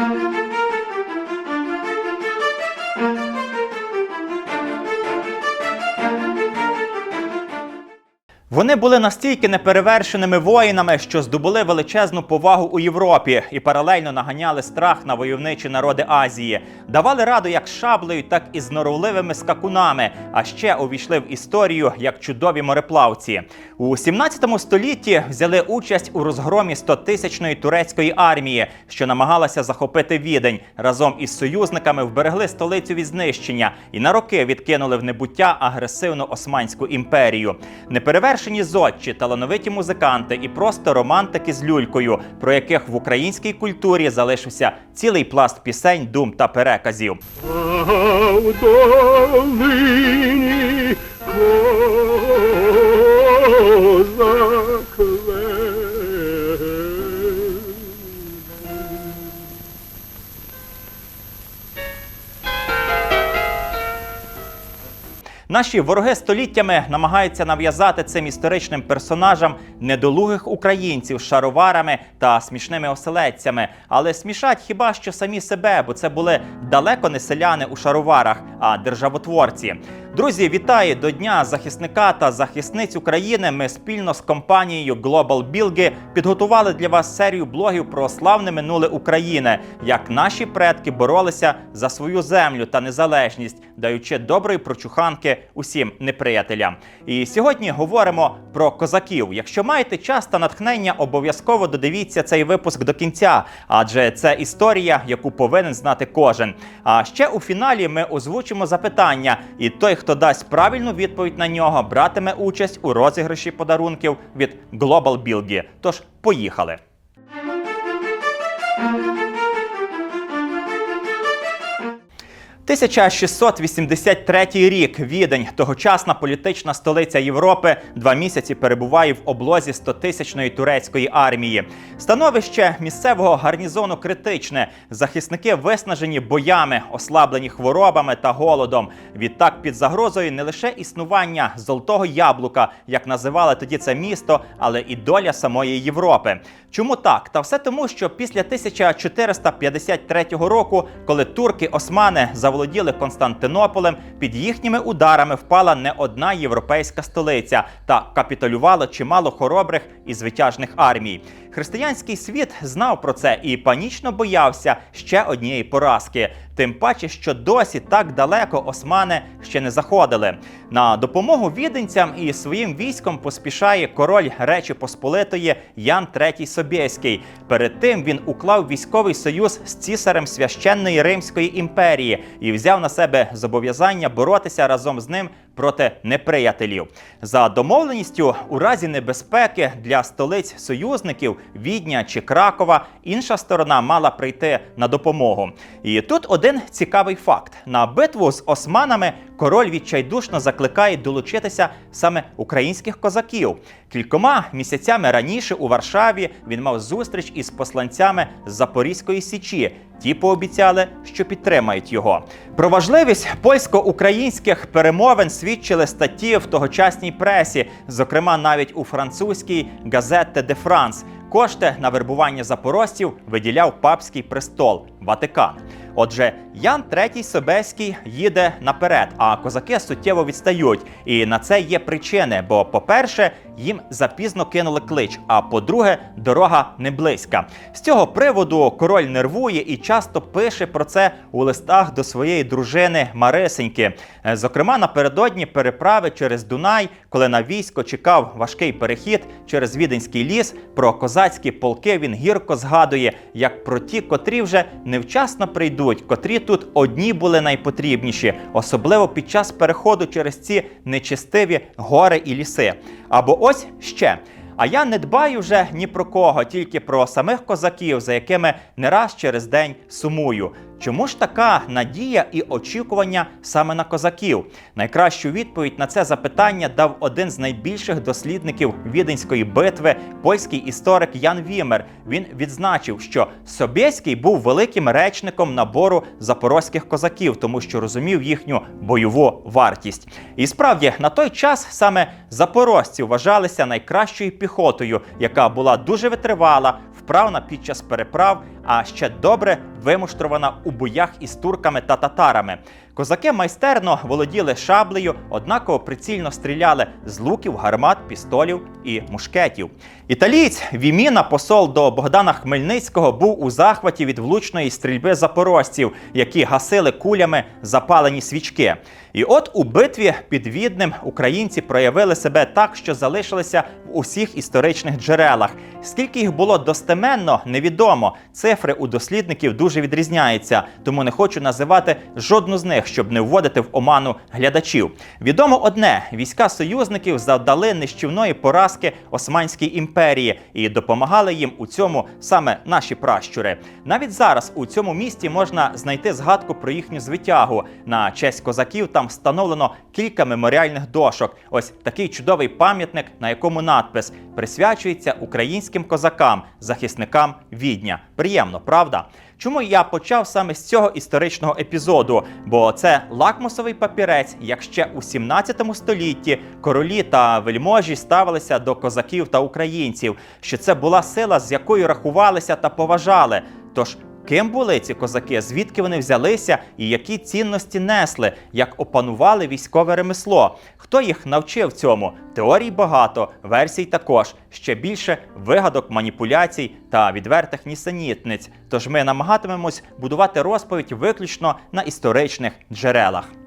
Thank you. Вони були настільки неперевершеними воїнами, що здобули величезну повагу у Європі і паралельно наганяли страх на войовничі народи Азії, давали раду як шаблею, так і з норовливими скакунами. А ще увійшли в історію як чудові мореплавці. У 17 столітті взяли участь у розгромі 100-тисячної турецької армії, що намагалася захопити відень. Разом із союзниками вберегли столицю від знищення і на роки відкинули в небуття агресивну Османську імперію. Неперевершені зодчі, талановиті музиканти і просто романтики з люлькою, про яких в українській культурі залишився цілий пласт пісень, дум та переказів. Долині козак Наші вороги століттями намагаються нав'язати цим історичним персонажам недолугих українців шароварами та смішними оселедцями, але смішать хіба що самі себе, бо це були далеко не селяни у шароварах, а державотворці. Друзі, вітаю до Дня захисника та захисниць України. Ми спільно з компанією Global Bilgi підготували для вас серію блогів про славне минуле України, як наші предки боролися за свою землю та незалежність, даючи доброї прочуханки усім неприятелям. І сьогодні говоримо про козаків. Якщо маєте час та натхнення, обов'язково додивіться цей випуск до кінця, адже це історія, яку повинен знати кожен. А ще у фіналі ми озвучимо запитання, і той, хто дасть правильну відповідь на нього, братиме участь у розіграші подарунків від Global Bilgi. Тож поїхали. – 1683 рік Відень, тогочасна політична столиця Європи, два місяці перебуває в облозі 100-тисячної турецької армії. Становище місцевого гарнізону критичне. Захисники виснажені боями, ослаблені хворобами та голодом. Відтак під загрозою не лише існування золотого яблука, як називали тоді це місто, але і доля самої Європи. Чому так? Та все тому, що після 1453 року, коли турки-османи заволоділи Константинополем, під їхніми ударами впала не одна європейська столиця та капітулювало чимало хоробрих і звитяжних армій. Християнський світ знав про це і панічно боявся ще однієї поразки. Тим паче, що досі так далеко османи ще не заходили. На допомогу віденцям і своїм військом поспішає король Речі Посполитої Ян III Собєський. Перед тим він уклав військовий союз з цісарем священної Римської імперії і взяв на себе зобов'язання боротися разом з ним проти неприятелів. За домовленістю, у разі небезпеки для столиць союзників Відня чи Кракова, інша сторона мала прийти на допомогу. І тут один цікавий факт: на битву з османами король відчайдушно закликає долучитися саме українських козаків. Кількома місяцями раніше у Варшаві він мав зустріч із посланцями з Запорізької січі. Ті пообіцяли, що підтримають його. Про важливість польсько-українських перемовин свідчили статті в тогочасній пресі, зокрема навіть у французькій газете де Франс. Кошти на вербування запорожців виділяв папський престол Ватикан. Отже, Ян III Собеський їде наперед, а козаки суттєво відстають. І на це є причини. Бо, по-перше, їм запізно кинули клич. А по-друге, дорога не близька. З цього приводу король нервує і часто пише про це у листах до своєї дружини Марисеньки. Е, Зокрема, напередодні переправи через Дунай, коли на військо чекав важкий перехід через Віденський ліс, про козацькі полки він гірко згадує, як про ті, котрі вже невчасно прийдуть, котрі тут одні були найпотрібніші, особливо під час переходу через ці нечистиві гори і ліси. Або ось ще. А я не дбаю вже ні про кого, тільки про самих козаків, за якими не раз через день сумую. Чому ж така надія і очікування саме на козаків? Найкращу відповідь на це запитання дав один з найбільших дослідників віденської битви, польський історик Ян Вімер. Він відзначив, що Собєський був великим речником набору запорозьких козаків, тому що розумів їхню бойову вартість. І справді на той час саме запорожці вважалися найкращою піхотою, яка була дуже витривала, вправна під час переправ, а ще добре вимуштрована у боях із турками та татарами. Козаки майстерно володіли шаблею, однаково прицільно стріляли з луків, гармат, пістолів і мушкетів. Італієць Віміна, посол до Богдана Хмельницького, був у захваті від влучної стрільби запорожців, які гасили кулями запалені свічки. І от у битві під Відним українці проявили себе так, що залишилися в усіх історичних джерелах. Скільки їх було достеменно, невідомо. Цифри у дослідників дуже відрізняються, тому не хочу називати жодну з них, щоб не вводити в оману глядачів. Відомо одне: війська союзників завдали нищівної поразки Османській імперії і допомагали їм у цьому саме наші пращури. Навіть зараз у цьому місті можна знайти згадку про їхню звитягу. На честь козаків там встановлено кілька меморіальних дошок. Ось такий чудовий пам'ятник, на якому надпис присвячується українським козакам, захисникам відня. Приємно, правда? Чому я почав саме з цього історичного епізоду? Бо це лакмусовий папірець, як ще у 17 столітті королі та вельможі ставилися до козаків та українців, що це була сила, з якою рахувалися та поважали. Тож Ким були ці козаки? Звідки вони взялися і які цінності несли, як опанували військове ремесло? Хто їх навчив цьому? Теорій багато, версій також. Ще більше вигадок, маніпуляцій та відвертих нісенітниць. Тож ми намагатимемось будувати розповідь виключно на історичних джерелах.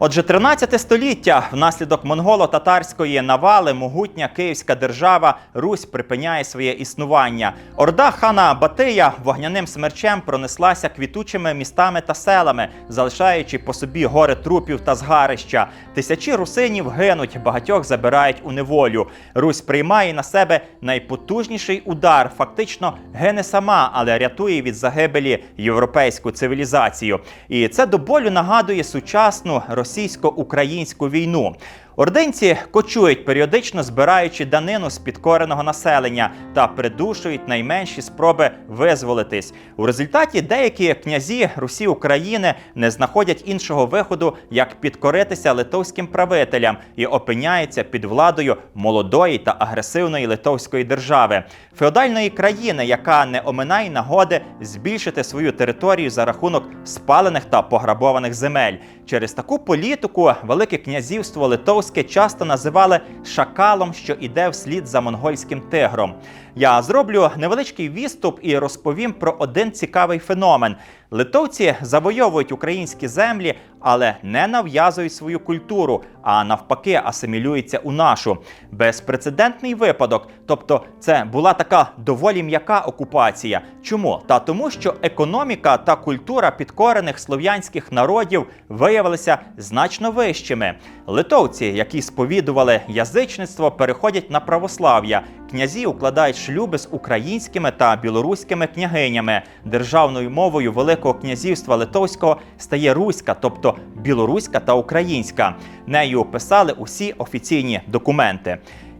Отже, 13 століття внаслідок монголо-татарської навали могутня Київська держава Русь припиняє своє існування. Орда хана Батия вогняним смерчем пронеслася квітучими містами та селами, залишаючи по собі гори трупів та згарища. Тисячі русинів гинуть, багатьох забирають у неволю. Русь приймає на себе найпотужніший удар, фактично гине сама, але рятує від загибелі європейську цивілізацію. І це до болю нагадує сучасну російсько-українську війну. Ординці кочують періодично збираючи данину з підкореного населення та придушують найменші спроби визволитись. У результаті деякі князі Русі України не знаходять іншого виходу, як підкоритися литовським правителям і опиняються під владою молодої та агресивної литовської держави, феодальної країни, яка не оминає нагоди збільшити свою територію за рахунок спалених та пограбованих земель. Через таку політику Велике князівство Литовське часто називали шакалом, що іде вслід за монгольським тигром. Я зроблю невеличкий відступ і розповім про один цікавий феномен. Литовці завойовують українські землі, але не нав'язують свою культуру, а навпаки, асимілюються у нашу. Безпрецедентний випадок. Тобто, це була така доволі м'яка окупація. Чому? Та тому, що економіка та культура підкорених слов'янських народів виявилися значно вищими. Литовці, які сповідували язичництво, переходять на православ'я. Князі укладають шлюби з українськими та білоруськими княгинями. Державною мовою Великого князівства Литовського стає руська, тобто білоруська та українська. Нею писали усі офіційні документи.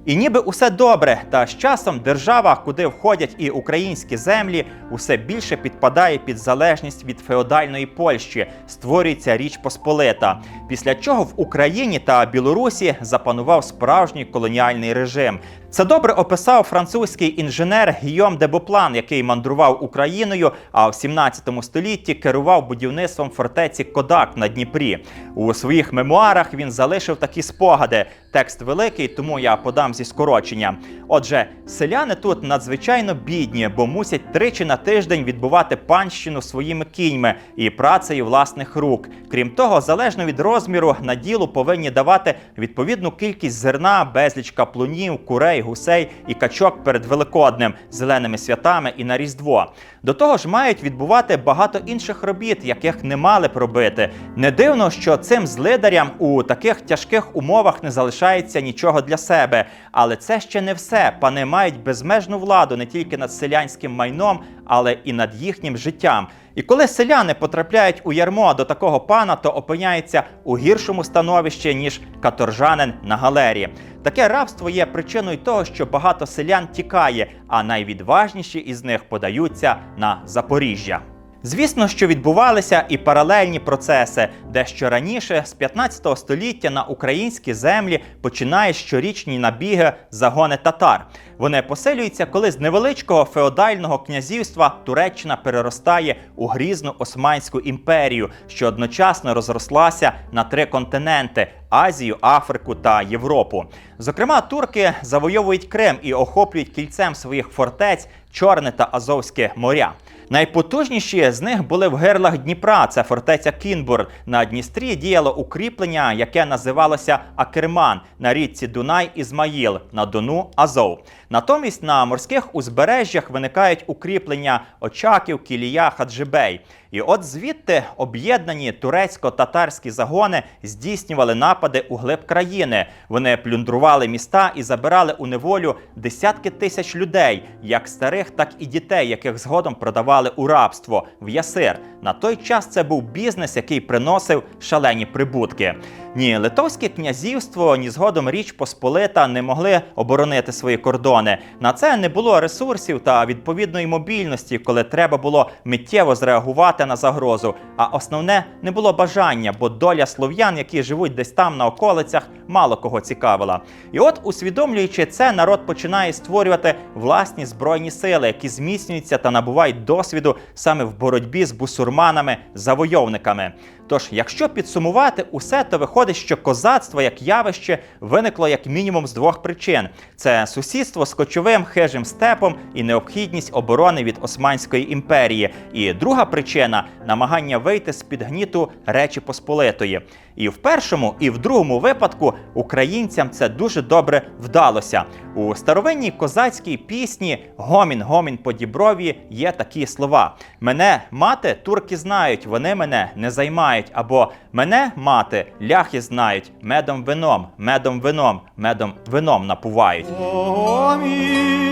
І ніби усе добре, та з часом держава, куди входять і українські землі, усе більше підпадає під залежність від феодальної Польщі, створюється Річ Посполита. Після чого в Україні та Білорусі запанував справжній колоніальний режим. Це добре описав французький інженер Гійом де Боплан, який мандрував Україною, а в 17 столітті керував будівництвом фортеці Кодак на Дніпрі. У своїх мемуарах він залишив такі спогади. Текст великий, тому я подам зі скорочення. Отже, селяни тут надзвичайно бідні, бо мусять тричі на тиждень відбувати панщину своїми кіньми і працею власних рук. Крім того, залежно від розміру, на ділу повинні давати відповідну кількість зерна, безліч каплунів, курей, гусей і качок перед Великоднем, зеленими святами і на Різдво. До того ж, мають відбувати багато інших робіт, яких не мали б робити. Не дивно, що цим злидарям у таких тяжких умовах не залишається нічого для себе. Але це ще не все. Пани мають безмежну владу не тільки над селянським майном, але і над їхнім життям. І коли селяни потрапляють у ярмо до такого пана, то опиняються у гіршому становищі, ніж каторжанин на галері. Таке рабство є причиною того, що багато селян тікає, а найвідважніші із них подаються на Запоріжжя. Звісно, що відбувалися і паралельні процеси, дещо раніше, з 15 століття, на українські землі починає щорічні набіги загони татар. Вони посилюються, коли з невеличкого феодального князівства Туреччина переростає у грізну Османську імперію, що одночасно розрослася на три континенти Азію, Африку та Європу. Зокрема, турки завойовують Крим і охоплюють кільцем своїх фортець Чорне та Азовське моря. Найпотужніші з них були в гирлах Дніпра. Це фортеця Кінбурн. На Дністрі діяло укріплення, яке називалося Акерман на річці Дунай Ізмаїл на Дону Азов. Натомість на морських узбережжях виникають укріплення Очаків, Кілія, Хаджибей. І от звідти об'єднані турецько-татарські загони здійснювали напади у глиб країни. Вони плюндрували міста і забирали у неволю десятки тисяч людей, як старих, так і дітей, яких згодом продавали у рабство в Ясир. На той час це був бізнес, який приносив шалені прибутки. Ні Литовське князівство, ні згодом Річ Посполита не могли оборонити свої кордони. На це не було ресурсів та відповідної мобільності, коли треба було миттєво зреагувати на загрозу. А основне не було бажання, бо доля слов'ян, які живуть десь там на околицях, мало кого цікавила. І от, усвідомлюючи це, народ починає створювати власні збройні сили, які зміцнюються та набувають досвіду саме в боротьбі з бусурманами-завойовниками. Тож, якщо підсумувати усе, то виходить, що козацтво як явище виникло як мінімум з двох причин: це сусідство з кочовим хижим степом і необхідність оборони від Османської імперії. І друга причина намагання вийти з під гніту Речі Посполитої. І в першому, і в другому випадку українцям це дуже добре вдалося. У старовинній козацькій пісні Гомін, гомін по діброві є такі слова: Мене мати турки знають, вони мене не займають. Або мене мати ляхи знають, медом вином, медом вином, медом вином напувають. Гомін,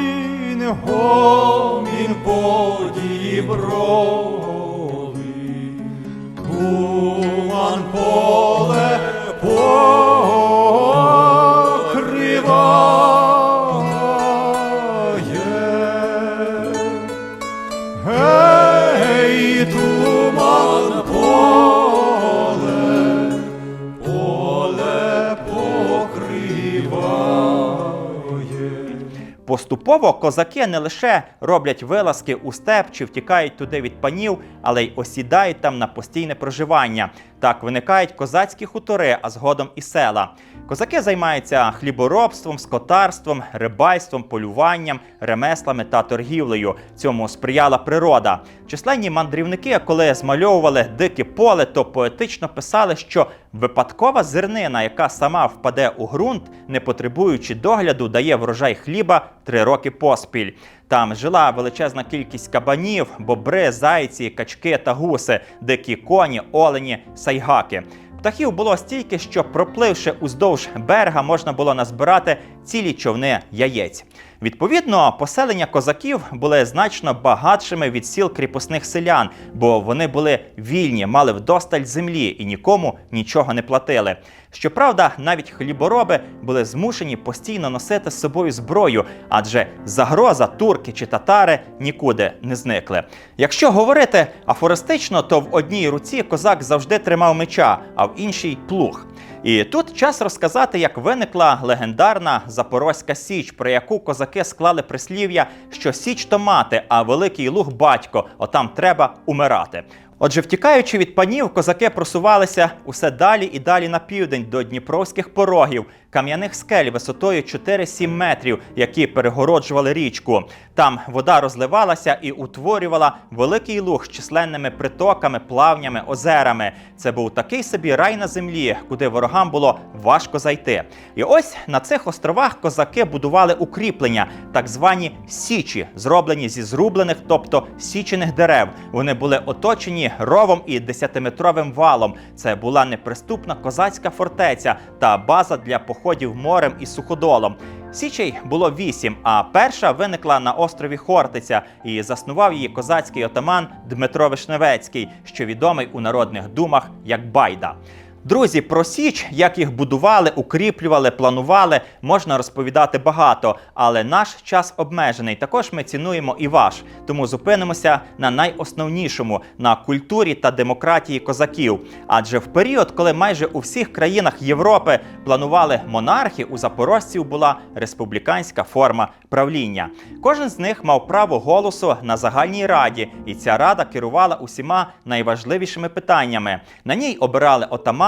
гомін по діброві, туман поле покриває. Поступово козаки не лише роблять вилазки у степ чи втікають туди від панів, але й осідають там на постійне проживання. Так виникають козацькі хутори, а згодом і села. Козаки займаються хліборобством, скотарством, рибальством, полюванням, ремеслами та торгівлею. Цьому сприяла природа. Численні мандрівники, коли змальовували дике поле, то поетично писали, що випадкова зернина, яка сама впаде у ґрунт, не потребуючи догляду, дає врожай хліба три роки поспіль. Там жила величезна кількість кабанів, бобри, зайці, качки та гуси, дикі коні, олені, сайгаки. Птахів було стільки, що пропливши уздовж берега, можна було назбирати цілі човни яєць. Відповідно, поселення козаків були значно багатшими від сіл кріпосних селян, бо вони були вільні, мали вдосталь землі і нікому нічого не платили. Щоправда, навіть хлібороби були змушені постійно носити з собою зброю, адже загроза турки чи татари нікуди не зникли. Якщо говорити афористично, то в одній руці козак завжди тримав меча, а в іншій плуг. І тут час розказати, як виникла легендарна Запорозька Січ, про яку козаки склали прислів'я, що Січ то мати, а великий луг батько, отам треба умирати. Отже, втікаючи від панів, козаки просувалися усе далі і далі на південь до дніпровських порогів, кам'яних скель висотою 4-7 метрів, які перегороджували річку. Там вода розливалася і утворювала великий луг з численними притоками, плавнями, озерами. Це був такий собі рай на землі, куди ворогам було важко зайти. І ось на цих островах козаки будували укріплення, так звані січі, зроблені зі зрублених, тобто січених дерев. Вони були оточені ровом і десятиметровим валом. Це була неприступна козацька фортеця та база для походів морем і суходолом. Січей було вісім, а перша виникла на острові Хортиця і заснував її козацький отаман Дмитро Вишневецький, що відомий у народних думах як Байда. Друзі, про Січ, як їх будували, укріплювали, планували, можна розповідати багато, але наш час обмежений. Також ми цінуємо і ваш. Тому зупинимося на найосновнішому на культурі та демократії козаків. Адже в період, коли майже у всіх країнах Європи планували монархи, у запорожців була республіканська форма правління. Кожен з них мав право голосу на загальній раді, і ця рада керувала усіма найважливішими питаннями. На ній обирали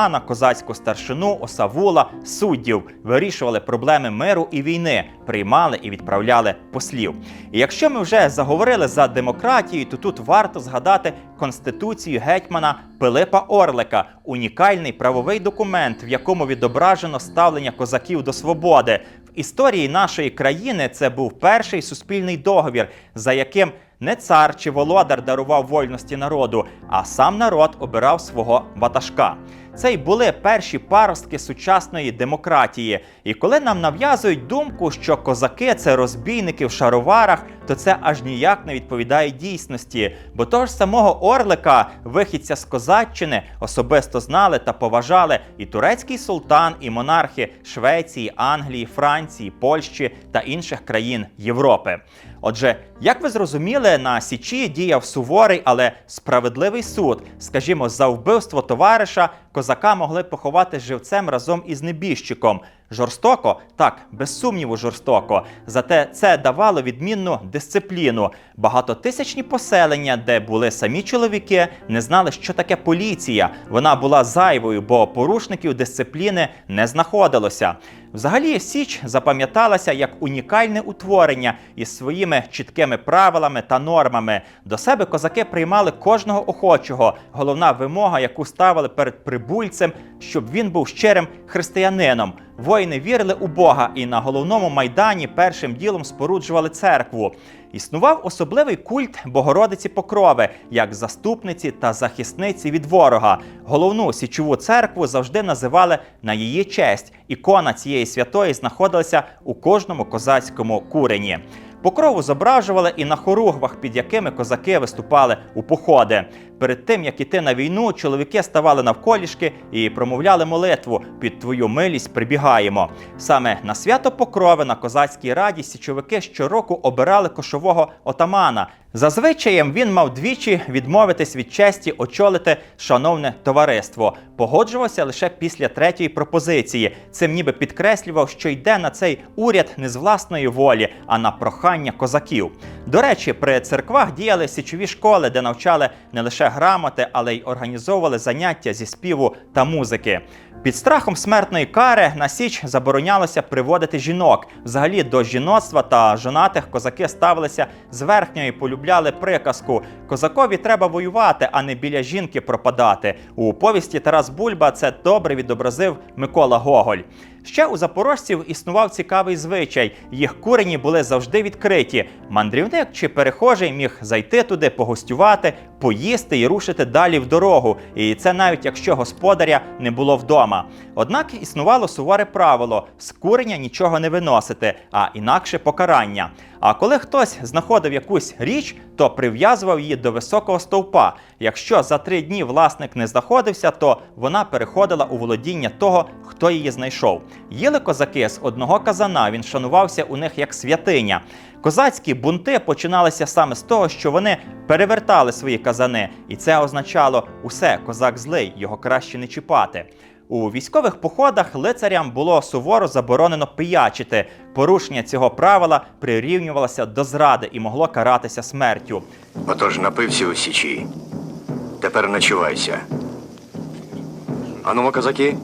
отамана, козацьку старшину, осавула, суддів, вирішували проблеми миру і війни, приймали і відправляли послів. І якщо ми вже заговорили за демократію, то тут варто згадати конституцію гетьмана Пилипа Орлика, унікальний правовий документ, в якому відображено ставлення козаків до свободи. В історії нашої країни це був перший суспільний договір, за яким не цар чи володар дарував вольності народу, а сам народ обирав свого ватажка. Це й були перші паростки сучасної демократії. І коли нам нав'язують думку, що козаки це розбійники в шароварах, то це аж ніяк не відповідає дійсності. Бо того ж самого Орлика, вихідця з Козаччини, особисто знали та поважали і турецький султан, і монархи Швеції, Англії, Франції, Польщі та інших країн Європи. Отже, як ви зрозуміли, на Січі діяв суворий, але справедливий суд. Скажімо, за вбивство товариша козака могли поховати живцем разом із небіжчиком. Жорстоко, так, без сумніву, жорстоко. Зате це давало відмінну дисципліну. Багатотисячні поселення, де були самі чоловіки, не знали, що таке поліція. Вона була зайвою, бо порушників дисципліни не знаходилося. Взагалі, Січ запам'яталася як унікальне утворення із своїми чіткими правилами та нормами. До себе козаки приймали кожного охочого. Головна вимога, яку ставили перед прибульцем, щоб він був щирим християнином. Воїни вірили у Бога і на головному майдані першим ділом споруджували церкву. Існував особливий культ Богородиці Покрови як заступниці та захисниці від ворога. Головну січову церкву завжди називали на її честь. Ікона цієї святої знаходилася у кожному козацькому курені. Покрову зображували і на хоругвах, під якими козаки виступали у походи. Перед тим як іти на війну, чоловіки ставали навколішки і промовляли молитву під твою милість прибігаємо. Саме на свято Покрови на козацькій раді січовики щороку обирали кошового отамана. Зазвичаєм він мав двічі відмовитись від честі очолити шановне товариство. Погоджувався лише після третьої пропозиції. Цим ніби підкреслював, що йде на цей уряд не з власної волі, а на прохання козаків. До речі, при церквах діяли січові школи, де навчали не лише грамоти, але й організовували заняття зі співу та музики. Під страхом смертної кари на Січ заборонялося приводити жінок. Взагалі до жіноцтва та жонатих козаки ставилися зверхньо і полюбляли приказку: козакові треба воювати, а не біля жінки пропадати. У повісті Тарас Бульба це добре відобразив Микола Гоголь. Ще у запорожців існував цікавий звичай. Їх курені були завжди відкриті. Мандрівник чи перехожий міг зайти туди, погостювати, поїсти і рушити далі в дорогу. І це навіть якщо господаря не було вдома. Однак існувало суворе правило: з курення нічого не виносити, а інакше покарання. А коли хтось знаходив якусь річ, то прив'язував її до високого стовпа. Якщо за три дні власник не знаходився, то вона переходила у володіння того, хто її знайшов. Їли козаки з одного казана, він шанувався у них як святиня. Козацькі бунти починалися саме з того, що вони перевертали свої казани, і це означало усе, козак злий, його краще не чіпати. У військових походах лицарям було суворо заборонено пиячити. Порушення цього правила прирівнювалося до зради і могло каратися смертю. Отож напився у січі. Тепер начувайся. Анумо, козаки.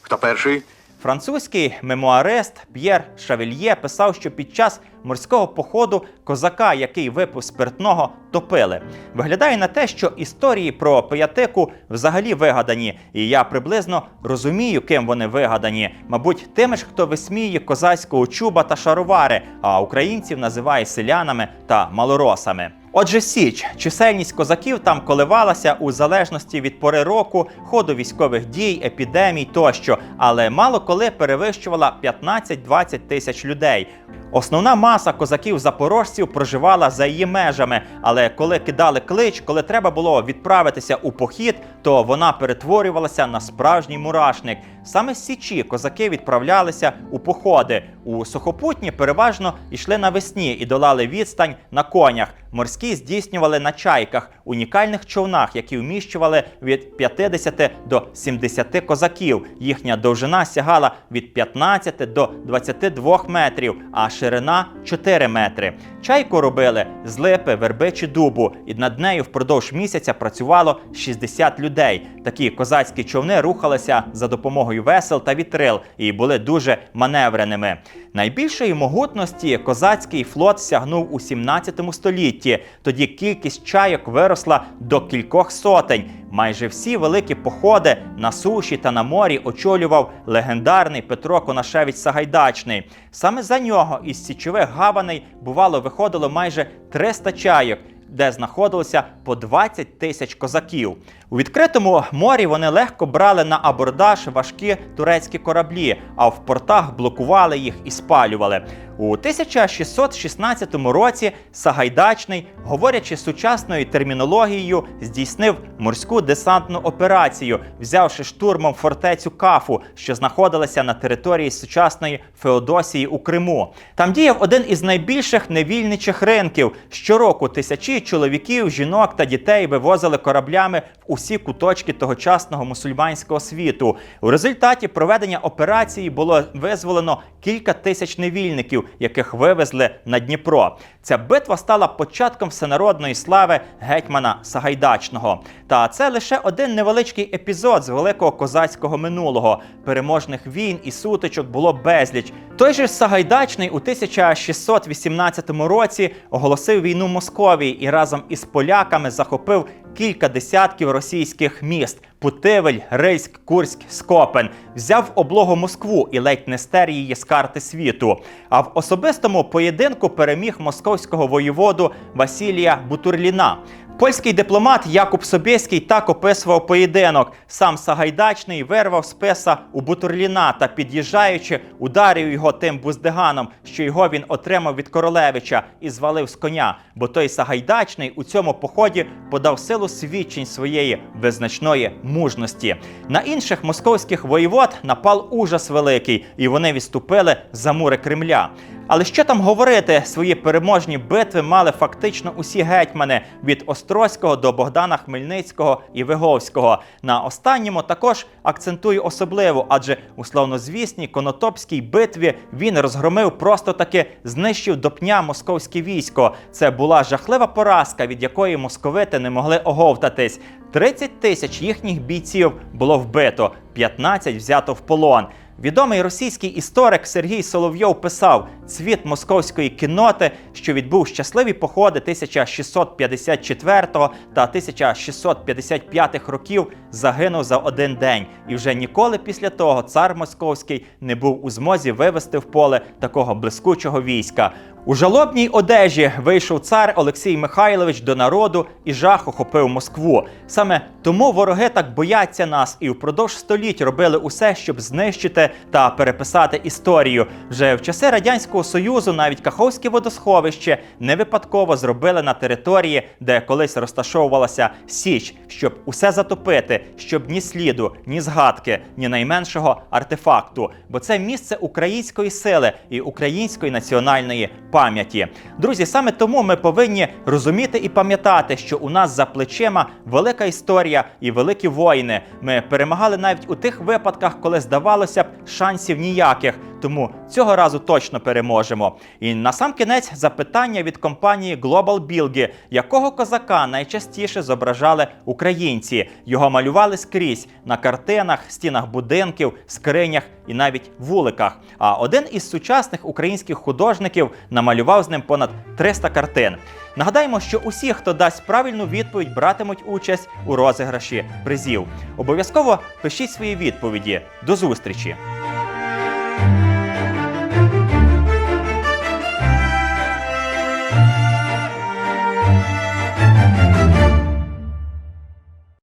Хто перший? Французький мемуарист П'єр Шавельє писав, що під час морського походу козака, який випив спиртного, топили. Виглядає на те, що історії про пиятику взагалі вигадані, і я приблизно розумію, ким вони вигадані. Мабуть, тими ж, хто висміює козацького чуба та шаровари, а українців називає селянами та малоросами. Отже, Січ, чисельність козаків там коливалася у залежності від пори року, ходу військових дій, епідемій тощо, але мало коли перевищувала 15-20 тисяч людей. Основна маса козаків-запорожців проживала за її межами, Але коли кидали клич, коли треба було відправитися у похід, то вона перетворювалася на справжній мурашник. Саме з січі козаки відправлялися у походи. У сухопутні переважно йшли навесні і долали відстань на конях. Морські здійснювали на чайках, унікальних човнах, які вміщували від 50 до 70 козаків. Їхня довжина сягала від 15 до 22 метрів, а ширина 4 метри. Чайку робили з липи, верби чи дубу, і над нею впродовж місяця працювало 60 людей. Такі козацькі човни рухалися за допомогою весел та вітрил і були дуже маневреними. Найбільшої могутності козацький флот сягнув у 17 столітті. Тоді кількість чайок виросла до кількох сотень. Майже всі великі походи на суші та на морі очолював легендарний Петро Конашевич Сагайдачний. Саме за нього із січових гаваней бувало виходило майже 300 чайок. Де знаходилося по 20 тисяч козаків. У відкритому морі вони легко брали на абордаж важкі турецькі кораблі, а в портах блокували їх і спалювали. У 1616 році Сагайдачний, говорячи сучасною термінологією, здійснив морську десантну операцію, взявши штурмом фортецю Кафу, що знаходилася на території сучасної Феодосії у Криму. Там діяв один із найбільших невільничих ринків. Щороку тисячі чоловіків, жінок та дітей вивозили кораблями в усі куточки тогочасного мусульманського світу. У результаті проведення операції було визволено кілька тисяч невільників, яких вивезли на Дніпро. Ця битва стала початком всенародної слави гетьмана Сагайдачного. Та це лише один невеличкий епізод з великого козацького минулого. Переможних війн і сутичок було безліч. Той же Сагайдачний у 1618 році оголосив війну Московії і разом із поляками захопив кілька десятків російських міст: Путивель, Рильськ, Курськ, Скопен. Взяв облогу Москву і ледь не стер її з карти світу. А в особистому поєдинку переміг московського воєводу Василія Бутурліна. Польський дипломат Якуб Собєський так описував поєдинок. Сам Сагайдачний вирвав списа у Бутурліна та, під'їжджаючи, ударив його тим буздиганом, що його він отримав від королевича і звалив з коня. Бо той Сагайдачний у цьому поході подав силу свідчень своєї визначної мужності. На інших московських воєвод напал ужас великий, і вони відступили за мури Кремля. Але що там говорити, свої переможні битви мали фактично усі гетьмани від Острозького до Богдана Хмельницького і Виговського. На останньому також акцентую особливо, адже у славнозвісній Конотопській битві він розгромив просто таки знищив до пня московське військо. Це була жахлива поразка, від якої московити не могли оговтатись. 30 тисяч їхніх бійців було вбито, 15 взято в полон. Відомий російський історик Сергій Соловйов писав: цвіт московської кінноти, що відбув щасливі походи 1654 та 1655 років, загинув за один день. І вже ніколи після того цар московський не був у змозі вивести в поле такого блискучого війська. У жалобній одежі вийшов цар Олексій Михайлович до народу і жах охопив Москву. Саме тому вороги так бояться нас і впродовж століть робили усе, щоб знищити та переписати історію. Вже в часи радянського союзу навіть Каховське водосховище не випадково зробили на території, де колись розташовувалася Січ, щоб усе затопити, щоб ні сліду, ні згадки, ні найменшого артефакту. Бо це місце української сили і української національної пам'яті. Друзі, саме тому ми повинні розуміти і пам'ятати, що у нас за плечима велика історія і великі воїни. Ми перемагали навіть у тих випадках, коли здавалося б шансів ніяких. Тому цього разу точно переможемо. І на сам кінець запитання від компанії Global Bilgi. якого козака найчастіше зображали українці. Його малювали скрізь на картинах, стінах будинків, скринях і навіть вуликах. А один із сучасних українських художників намалював з ним понад 300 картин. Нагадаємо, що усі, хто дасть правильну відповідь, братимуть участь у розіграші призів. Обов'язково пишіть свої відповіді. До зустрічі!